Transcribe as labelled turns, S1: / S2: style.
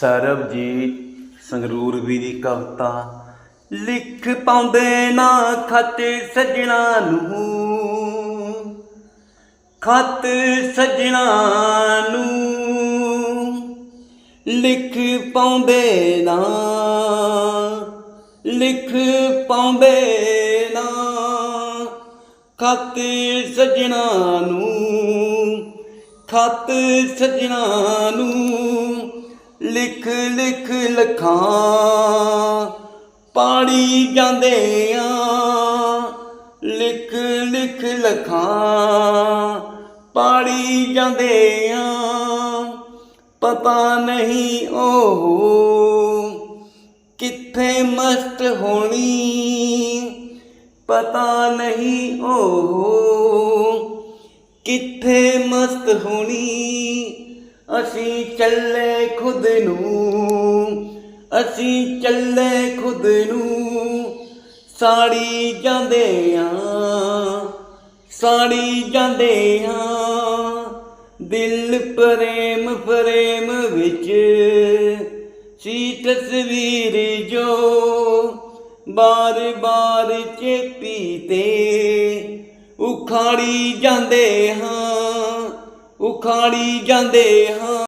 S1: ਸਰਬਜੀਤ ਸੰਗਰੂਰ ਵੀ ਦੀ ਕਵਿਤਾ, ਲਿਖ ਪਾਉਂਦੇ ਨਾ ਖਤ ਸਜਣਾ ਨੂੰ। ਖਤ ਸਜਣਾ ਨੂੰ। ਲਿਖ ਪਾਉਂਦੇ ਨਾ, ਲਿਖ ਪਾਉਂਦੇ ਨਾ ਖਤ ਸਜਣਾ ਨੂੰ। ਖਤ ਸਜਣਾ ਨੂੰ। ਲਿਖ ਲਿਖ ਲਖਾਂ ਪਾੜੀ ਜਾਂਦੇ ਆ ਲਿਖ ਲਿਖ ਲਖਾਂ ਪਾੜੀ ਜਾਂਦੇ ਆ ਪਤਾ ਨਹੀਂ ਉਹ ਕਿੱਥੇ ਮਸਤ ਹੋਣੀ, ਪਤਾ ਨਹੀਂ ਉਹ ਕਿੱਥੇ ਮਸਤ ਹੋਣੀ। ਅਸੀਂ ਚੱਲੇ ਖੁਦ ਨੂੰ, ਅਸੀਂ ਚੱਲੇ ਖੁਦ ਨੂੰ, ਸਾੜੀ ਜਾਂਦੇ ਆ, ਸਾੜੀ ਜਾਂਦੇ ਆ, ਦਿਲ ਪ੍ਰੇਮ ਪ੍ਰੇਮ ਵਿੱਚ ਸੀ ਤਸਵੀਰ ਜੋ ਬਾਰ ਬਾਰ ਚੇਪੀ ਤੇ ਉਖਾੜੀ ਜਾਂਦੇ ਹਾਂ ਉਖਾੜੀ ਜਾਂਦੇ ਹਾਂ।